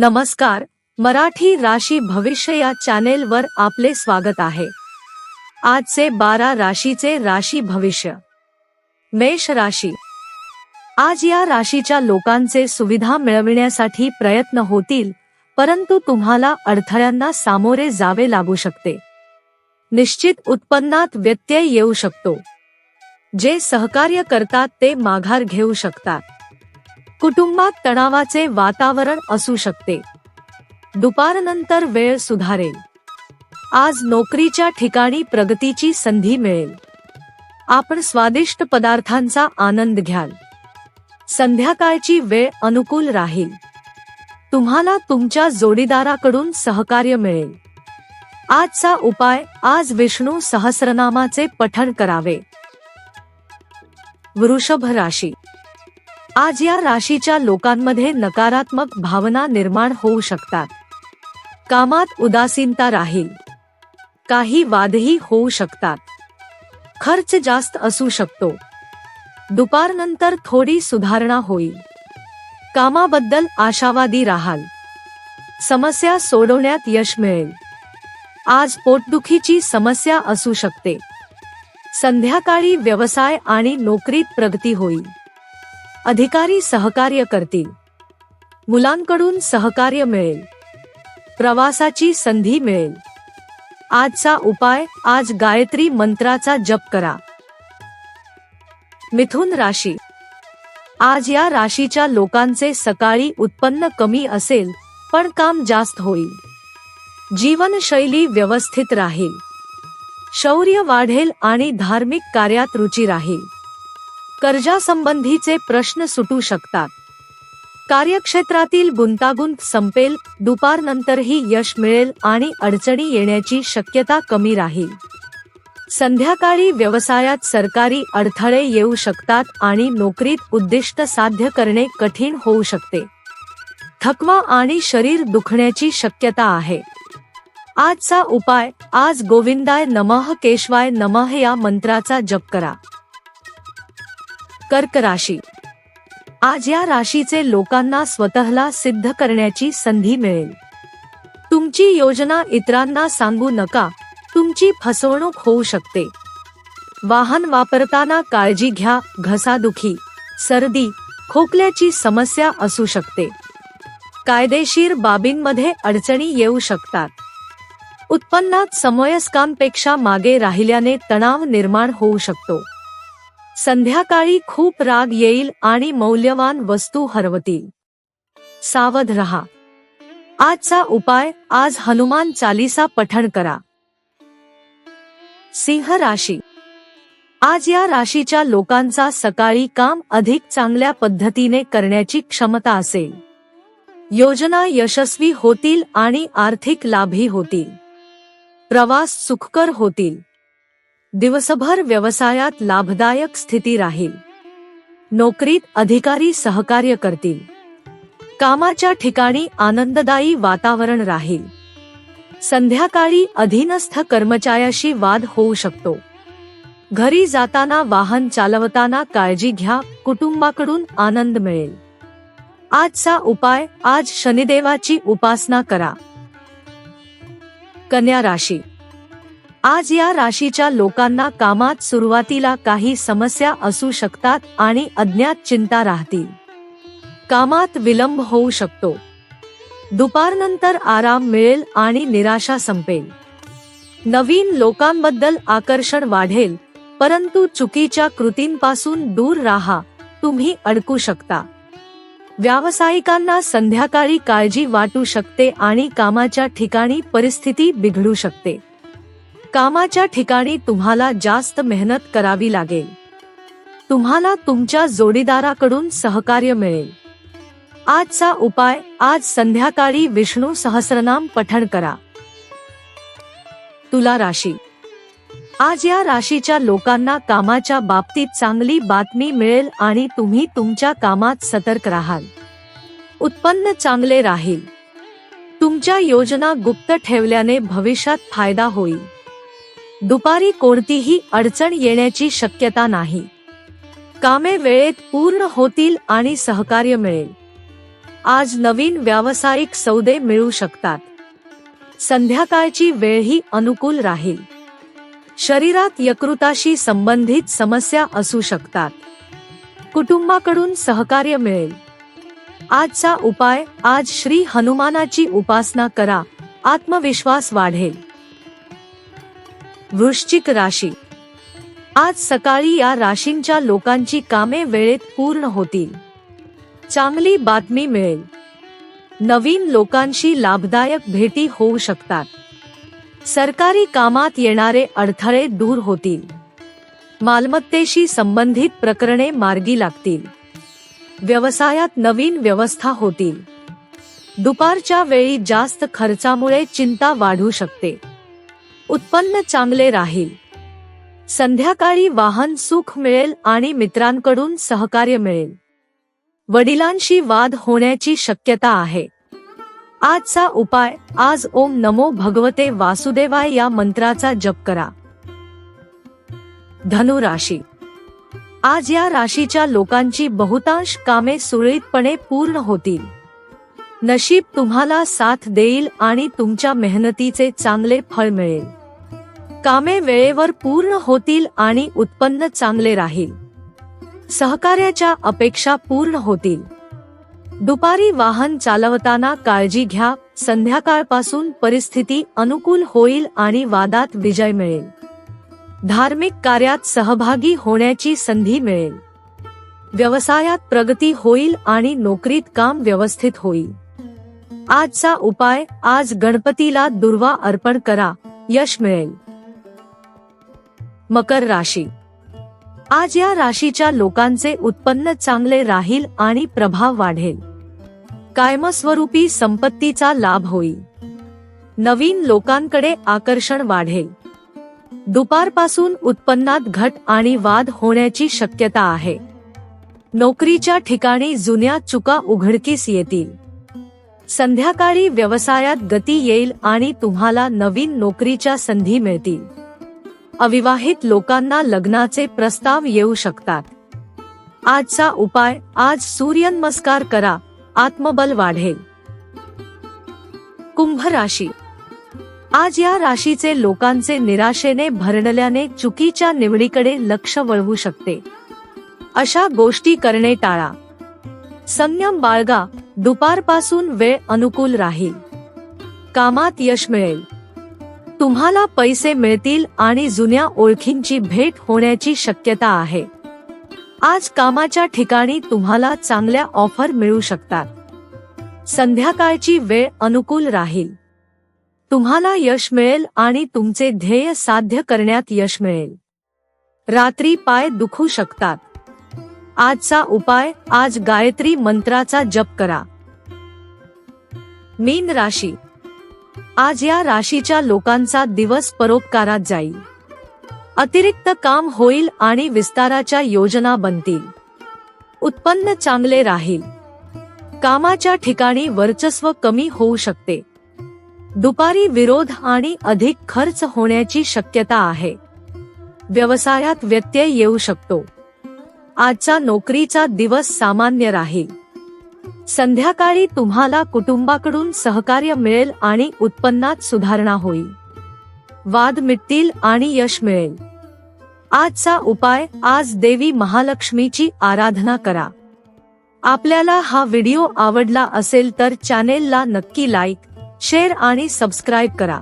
नमस्कार मराठी राशी भविष्य या चॅनेलवर आपले स्वागत आहे. आजचे बारा राशीचे राशी भविष्य. मेष राशी. आज या राशीच्या लोकांचे सुविधा मिळविण्यासाठी प्रयत्न होतील परंतु तुम्हाला अडथळ्यांना सामोरे जावे लागू शकते. निश्चित उत्पन्नात व्यत्यय येऊ शकतो. जे सहकार्य करतात ते माघार घेऊ शकतात. कुटुंबात तणावाचे वातावरण असू शकते. दुपारनंतर वेळ सुधारेल. आज नोकरीच्या ठिकाणी प्रगतीची संधी मिळेल. आपण स्वादिष्ट पदार्थांचा आनंद घ्याल. संध्याकाळची वेळ अनुकूल राहील. तुम्हाला तुमच्या जोडीदाराकडून सहकार्य मिळेल. आजचा उपाय आज विष्णू सहस्रनामाचे पठण करावे. वृषभ राशी आज या राशीच्या लोकांमध्ये नकारात्मक भावना निर्माण होऊ शकतात. कामात उदासीनता राहील. काही वादही होऊ शकतात. खर्च जास्त असू शकतो. दुपारनंतर थोडी सुधारणा होईल. कामाबद्दल आशावादी राहाल. समस्या सोडवण्यात यश मिळेल. आज पोटदुखीची समस्या असू शकते. संध्याकाळी व्यवसाय आणि नोकरीत प्रगती होईल. अधिकारी सहकार्य करतील. मुलांकडून सहकार्य मिळेल. प्रवासाची संधी मिळेल. आजचा उपाय आज गायत्री मंत्राचा जप करा. मिथुन राशी. आज या राशीच्या लोकांचे सकाळी उत्पन्न कमी असेल पण काम जास्त होईल. जीवनशैली व्यवस्थित राहील. शौर्य वाढेल आणि धार्मिक कार्यात रुची राहील. कर्जासंबंधीचे प्रश्न सुटू शकतात. कार्यक्षेत्रातील गुंतागुंत संपेल दुपारनंतरही यश मिळेल आणि अडचणी येण्याची शक्यता कमी राहील. संध्याकाळी व्यवसायात सरकारी अडथळे येऊ शकतात आणि नोकरीत उद्दिष्ट साध्य करणे कठीण होऊ शकते. थकवा आणि शरीर दुखण्याची शक्यता आहे. आजचा उपाय आज गोविंदाय नमः केशवाय नमः या मंत्राचा जप करा. कर्क राशी. आज या राशीचे लोकांना स्वतःला सिद्ध करण्याची संधी मिळेल. तुमची योजना इतरांना सांगू नका तुमची फसवणूक होऊ शकते. वाहन वापरताना काळजी घ्या घसादुखी सर्दी खोकल्याची समस्या असू शकते. कायदेशीर बाबींमध्ये अडचणी येऊ शकतात. उत्पन्नात समयस्कांपेक्षा मागे राहिल्याने तणाव निर्माण होऊ शकतो. संध्याकाळी खूप राग येईल आणि मौल्यवान वस्तू हरवतील. सावध रहा. आजचा उपाय आज हनुमान चालीसा पठण करा. सिंह राशी. आज या राशीच्या लोकांचा सकाळी काम अधिक चांगल्या पद्धतीने करण्याची क्षमता असेल. योजना यशस्वी होतील आणि आर्थिक लाभी होतील. प्रवास सुखकर होतील. दिवसभर व्यवसायात लाभदायक स्थिती राहील. नोकरीत अधिकारी सहकार्य करतील. कामाच्या ठिकाणी आनंददायी वातावरण राहील. संध्याकाळी अधीनस्थ कर्मचाऱ्याशी वाद होऊ शकतो. घरी जाताना वाहन चालवताना काळजी घ्या कुटुंबाकडून आनंद मिळेल. आजचा उपाय आज शनिदेवाची उपासना करा. कन्या राशी आज या राशीच्या लोकांना कामात सुरुवातीला काही समस्या असू शकतात आणि अज्ञात चिंता राहतील. कामात विलंब होऊ शकतो. दुपारनंतर आराम मिळेल आणि निराशा संपेल. नवीन लोकांबद्दल आकर्षण वाढेल परंतु चुकीच्या कृतींपासून दूर राहा तुम्ही अडकू शकता. व्यावसायिकांना संध्याकाळी काळजी वाटू शकते आणि कामाच्या ठिकाणी परिस्थिती बिघडू शकते. कामाच्या ठिकाणी तुम्हाला जास्त मेहनत करावी लागेल. तुम्हाला तुमच्या जोडीदाराकडून सहकार्य मिळेल. आजचा उपाय आज संध्याकाळी विष्णू सहस्रनाम पठण करा. तुला राशी. आज या राशीच्या लोकांना कामाच्या बाबतीत चांगली बातमी मिळेल आणि तुम्ही तुमच्या कामात सतर्क राहाल. उत्पन्न चांगले राहील. तुमच्या योजना गुप्त ठेवल्याने भविष्यात फायदा होईल. दुपारी कोणतीही अडचण येण्याची शक्यता नाही. कामे वेळेत पूर्ण होतील आणि सहकार्य मिळेल. आज नवीन व्यावसायिक सौदे मिळू शकतात. संध्याकाळची वेळही अनुकूल राहील. शरीरात यकृताशी संबंधित समस्या असू शकतात. कुटुंबाकडून सहकार्य मिळेल. आजचा उपाय आज श्री हनुमानाची उपासना करा. आत्मविश्वास वाढेल. वृश्चिक राशी. आज सकाळी या राशींच्या लोकांची कामे वेळेत पूर्ण होतील. चांगली बातमी मिळेल. नवीन लोकांशी लाभदायक भेटी होऊ शकतात. सरकारी कामात येणारे अडथळे दूर होतील. मालमत्तेशी संबंधित प्रकरणे मार्गी लागतील. व्यवसायात नवीन व्यवस्था होतील. दुपारच्या वेळी जास्त खर्चामुळे चिंता वाढू शकते. उत्पन्न चांगले राहील. संध्याकाळी वाहन सुख मिळेल आणि मित्रांकडून सहकार्य मिळेल. वडिलांशी वाद होण्याची शक्यता आहे. आजचा उपाय आज ओम नमो भगवते वासुदेवाय या मंत्राचा जप करा. धनु राशी आज या राशीच्या लोकांची बहुतांश कामे सुरळीतपणे पूर्ण होतील. नशीब तुम्हाला साथ देईल आणि तुमच्या मेहनतीचे चांगले फळ मिळेल. कामे वेळेवर पूर्ण होतील आणि उत्पन्न चांगले राहील. सहकार्याच्या अपेक्षा पूर्ण होतील. दुपारी वाहन चालवताना काळजी घ्या संध्याकाळपासून परिस्थिती अनुकूल होईल आणि वादात विजय मिळेल. धार्मिक कार्यात सहभागी होण्याची संधी मिळेल. व्यवसायात प्रगती होईल आणि नोकरीत काम व्यवस्थित होईल. आजचा उपाय आज गणपतीला दुर्वा अर्पण करा यश मिळेल. मकर राशी. आज या राशीच्या लोकांचे उत्पन्न चांगले राहील आणि प्रभाव वाढेल. कायमस्वरूपी संपत्तीचा लाभ होईल. नवीन लोकांकडे आकर्षण वाढेल. दुपारपासून उत्पन्नात घट आणि वाद होण्याची शक्यता आहे. नोकरीच्या ठिकाणी जुन्या चुका उघडकीस येतील. संध्याकाळी व्यवसायात गती येईल आणि तुम्हाला नवीन नोकरीच्या संधी मिळतील. अविवाहित लोकांना लग्नाचे प्रस्ताव येऊ शकतात. आजचा उपाय आज सूर्यनमस्कार करा आत्मबल वाढेल. कुंभ राशी. आज या राशीचे लोकांचे निराशेने भरडल्याने चुकीच्या निवडीकडे लक्ष वळवू शकते. अशा गोष्टी करणे टाळा. संयम बाळगा दुपारपासून वेळ अनुकूल राहील. कामात यश मिळेल. तुम्हाला पैसे मिळतील आणि जुन्या ओळखींची भेट होण्याची शक्यता आहे. आज कामाच्या ठिकाणी तुम्हाला चांगल्या ऑफर मिळू शकतात. संध्याकाळची वेळ अनुकूल राहील. तुम्हाला यश मिळेल आणि तुमचे ध्येय साध्य करण्यात यश मिळेल. रात्री पाय दुखू शकतात. आजचा उपाय आज गायत्री मंत्राचा जप करा. मीन राशी आज या राशीच्या लोकांचा दिवस परोपकारात जाईल. अतिरिक्त काम होईल आणि विस्ताराच्या योजना बनतील. उत्पन्न चांगले राहील. कामाच्या ठिकाणी वर्चस्व कमी होऊ शकते. दुपारी विरोध आणि अधिक खर्च होण्याची शक्यता आहे. व्यवसायात व्यत्यय येऊ शकतो. आजचा नोकरीचा दिवस सामान्य राहील. संध्याकाळी तुम्हाला कुटुंबाकडून सहकार्य मिळेल आणि उत्पन्नात सुधारणा होईल. वाद मिटतील आणि यश मिळेल. आजचा उपाय आज देवी महालक्ष्मीची आराधना करा. आपल्याला हा व्हिडिओ आवडला असेल तर चॅनेलला नक्की लाईक शेअर आणि सबस्क्राईब करा.